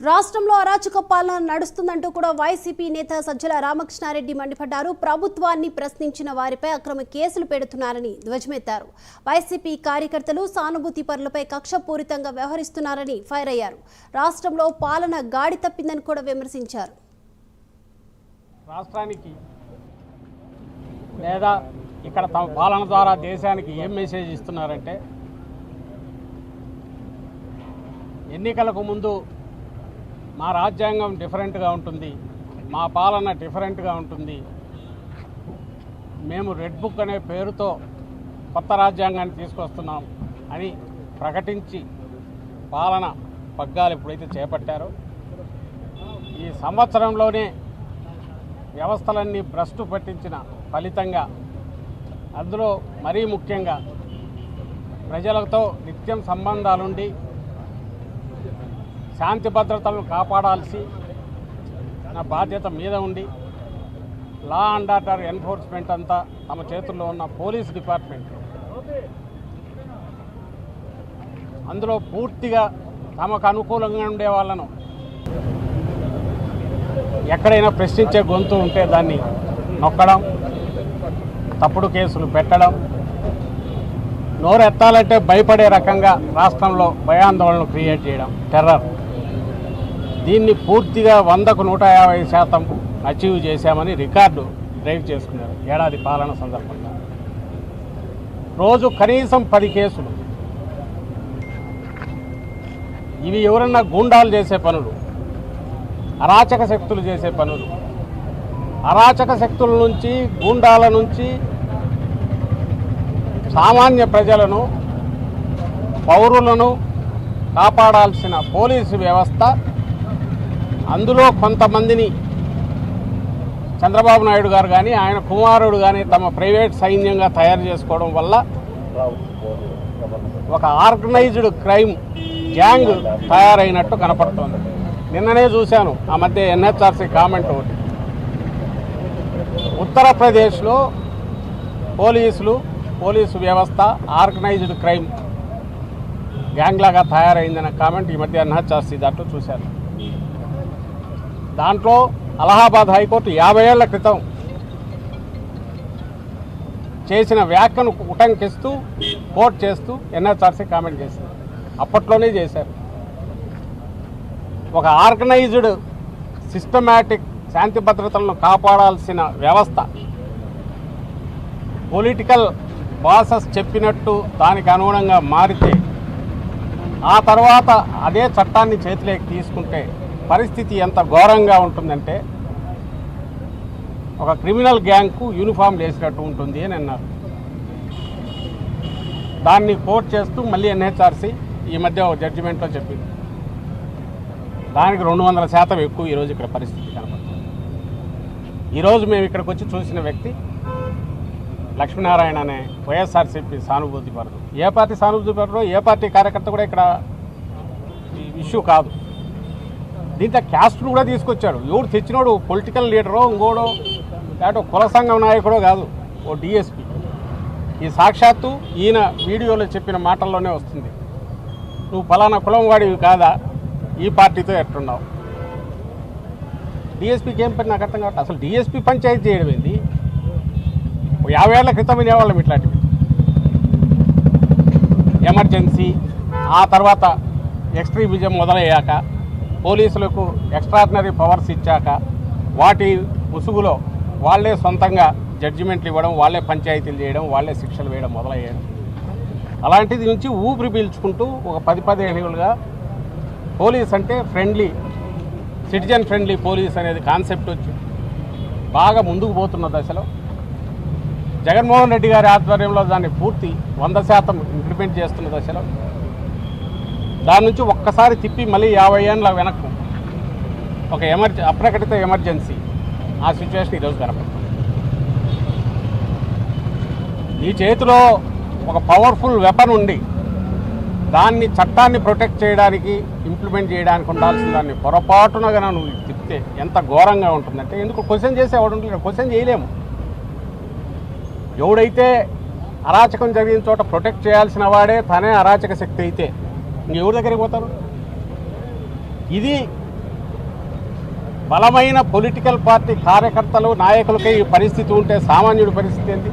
రాష్ట్రంలో అరాచక పాలన నడుస్తుందంటూ కూడా వైసీపీ నేత సజ్జల రామకృష్ణారెడ్డి మండిపడ్డారు. ప్రభుత్వాన్ని ప్రశ్నించిన వారిపై అక్రమ కేసులు పెడుతున్నారని ధ్వజమెత్తారు. వైసీపీ కార్యకర్తలు సానుభూతి పరులపై కక్షపూరితంగా వ్యవహరిస్తున్నారని ఫైర్ అయ్యారు. రాష్ట్రంలో పాలన గాడి తప్పిందని కూడా విమర్శించారు. రాష్ట్రానికి లేదా ఇక్కడ తమ పాలన ద్వారా దేశానికి ఏం మెసేజ్ ఇస్తున్నారంటే ఎన్నికలకు ముందు మా రాజ్యాంగం డిఫరెంట్గా ఉంటుంది మా పాలన డిఫరెంట్గా ఉంటుంది. మేము రెడ్ బుక్ అనే పేరుతో కొత్త రాజ్యాంగాన్ని తీసుకొస్తున్నాం అని ప్రకటించి పాలన పగ్గాలు ఎప్పుడైతే చేపట్టారో ఈ సంవత్సరంలోనే వ్యవస్థలన్నీ భ్రష్టు పట్టించిన ఫలితంగా అందులో మరీ ముఖ్యంగా ప్రజలతో నిత్యం సంబంధాలుండి శాంతి భద్రతలను కాపాడాల్సి నా బాధ్యత మీద ఉండి లా అండ్ ఆర్డర్ ఎన్ఫోర్స్మెంట్ అంతా తమ చేతుల్లో ఉన్న పోలీస్ డిపార్ట్మెంట్. అందులో పూర్తిగా తమకు అనుకూలంగా ఉండే వాళ్ళను ఎక్కడైనా ప్రశ్నించే గొంతు ఉంటే దాన్ని నొక్కడం తప్పుడు కేసులు పెట్టడం నోరెత్తాలంటే భయపడే రకంగా రాష్ట్రంలో భయాందోళనలు క్రియేట్ చేయడం టెర్రర్. దీన్ని పూర్తిగా వందకు నూట యాభై శాతం అచీవ్ చేశామని రికార్డు డ్రైవ్ చేసుకున్నారు ఏడాది పాలన సందర్భంగా. రోజు కనీసం పది కేసులు. ఇవి ఎవరన్నా గూండాలు చేసే పనులు అరాచక శక్తులు చేసే పనులు. అరాచక శక్తుల నుంచి గూండాల నుంచి సామాన్య ప్రజలను పౌరులను కాపాడాల్సిన పోలీసు వ్యవస్థ అందులో కొంతమందిని చంద్రబాబు నాయుడు గారు కానీ ఆయన కుమారుడు కానీ తమ ప్రైవేట్ సైన్యంగా తయారు చేసుకోవడం వల్ల ఒక ఆర్గనైజ్డ్ క్రైమ్ గ్యాంగ్ తయారైనట్టు కనపడుతోంది. నిన్ననే చూశాను. ఆ మధ్య ఎన్హెచ్ఆర్సీ కామెంట్ ఒకటి. ఉత్తరప్రదేశ్లో పోలీసులు పోలీసు వ్యవస్థ ఆర్గనైజ్డ్ క్రైమ్ గ్యాంగ్ లాగా కామెంట్ ఈ మధ్య ఎన్హెచ్ఆర్సీ దాంట్లో చూశాను. దాంట్లో అలహాబాద్ హైకోర్టు యాభై ఏళ్ళ క్రితం చేసిన వ్యాఖ్యను ఉటంకిస్తూ కోర్టు చేస్తూ ఎన్హెచ్ఆర్సీ కామెంట్ చేసింది. అప్పట్లోనే చేశారు. ఒక ఆర్గనైజ్డ్ సిస్టమేటిక్ శాంతి భద్రతలను కాపాడాల్సిన వ్యవస్థ. పొలిటికల్ బాసస్ చెప్పినట్టు దానికి అనుగుణంగా మారితే ఆ తర్వాత అదే చట్టాన్ని చేతిలోకి తీసుకుంటే పరిస్థితి ఎంత ఘోరంగా ఉంటుందంటే ఒక క్రిమినల్ గ్యాంగ్కు యూనిఫామ్ వేసినట్టు ఉంటుంది అని అన్నారు. దాన్ని కోర్ట్ చేస్తూ మళ్ళీ ఎన్హెచ్ఆర్సీ ఈ మధ్య ఒక జడ్జిమెంట్లో చెప్పింది. దానికి రెండు వందల శాతం ఎక్కువ ఈరోజు ఇక్కడ పరిస్థితి కనపడుతుంది. ఈరోజు మేము ఇక్కడికి వచ్చి చూసిన వ్యక్తి లక్ష్మీనారాయణ అనే వైఎస్ఆర్సీపీ సానుభూతి పరుడు. ఏ పార్టీ సానుభూతి పరుడు ఏ పార్టీ కార్యకర్త కూడా ఇక్కడ ఇష్యూ కాదు. దీంట్లో క్యాస్ట్ను కూడా తీసుకొచ్చాడు. ఎవడు తెచ్చినోడు పొలిటికల్ లీడరో ఇంకోడో లేకపోతే కుల సంఘం నాయకుడో కాదు ఓ డిఎస్పి. ఈ సాక్షాత్తు ఈయన వీడియోలో చెప్పిన మాటల్లోనే వస్తుంది. నువ్వు ఫలానా కులం వాడివి కాదా? ఈ పార్టీతో ఎట్టున్నావు డిఎస్పీకి ఏం పని? నాకు అర్థం కాబట్టి అసలు డిఎస్పీ పంచాయతీ చేయడం ఏంది? ఓ యాభై ఏళ్ళ క్రితం వినేవాళ్ళం ఇట్లాంటివి. ఎమర్జెన్సీ ఆ తర్వాత ఎక్స్ట్రీమిజం మొదలయ్యాక పోలీసులకు ఎక్స్ట్రాడినరీ పవర్స్ ఇచ్చాక వాటి ముసుగులో వాళ్ళే సొంతంగా జడ్జిమెంట్లు ఇవ్వడం వాళ్ళే పంచాయతీలు చేయడం వాళ్ళే శిక్షలు వేయడం మొదలయ్యాడు అలాంటిది నుంచి ఊపిరి పీల్చుకుంటూ ఒక పది పదిహేనులుగా పోలీస్ అంటే ఫ్రెండ్లీ సిటిజన్ ఫ్రెండ్లీ పోలీస్ అనేది కాన్సెప్ట్ వచ్చి బాగా ముందుకు పోతున్న దశలో జగన్మోహన్ రెడ్డి గారి ఆధ్వర్యంలో దాన్ని పూర్తి వంద శాతం ఇంప్లిమెంట్ చేస్తున్న దశలో దాని నుంచి ఒక్కసారి తిప్పి మళ్ళీ యాభై ఏళ్ళ వెనక్కు. ఒక ఎమర్జె అప్రకటిత ఎమర్జెన్సీ. ఆ సిచ్యువేషన్ ఈరోజు కనపడుతుంది. ఈ చేతిలో ఒక పవర్ఫుల్ వెపన్ ఉండి దాన్ని చట్టాన్ని ప్రొటెక్ట్ చేయడానికి ఇంప్లిమెంట్ చేయడానికి ఉండాల్సిన దాన్ని పొరపాటున కనుక నువ్వు తిప్పితే ఎంత ఘోరంగా ఉంటుందంటే ఎందుకు క్వశ్చన్ చేసే ఎవడు ఉంటుంది క్వశ్చన్ చేయలేము. ఎవడైతే అరాచకం జరిగిన చోట ప్రొటెక్ట్ చేయాల్సిన వాడే తనే అరాచక శక్తి అయితే. ఎవరి దగ్గరికి పోతారు? ఇది బలమైన పొలిటికల్ పార్టీ కార్యకర్తలు నాయకులకి ఈ పరిస్థితి ఉంటే సామాన్యుడి పరిస్థితి ఏంటి?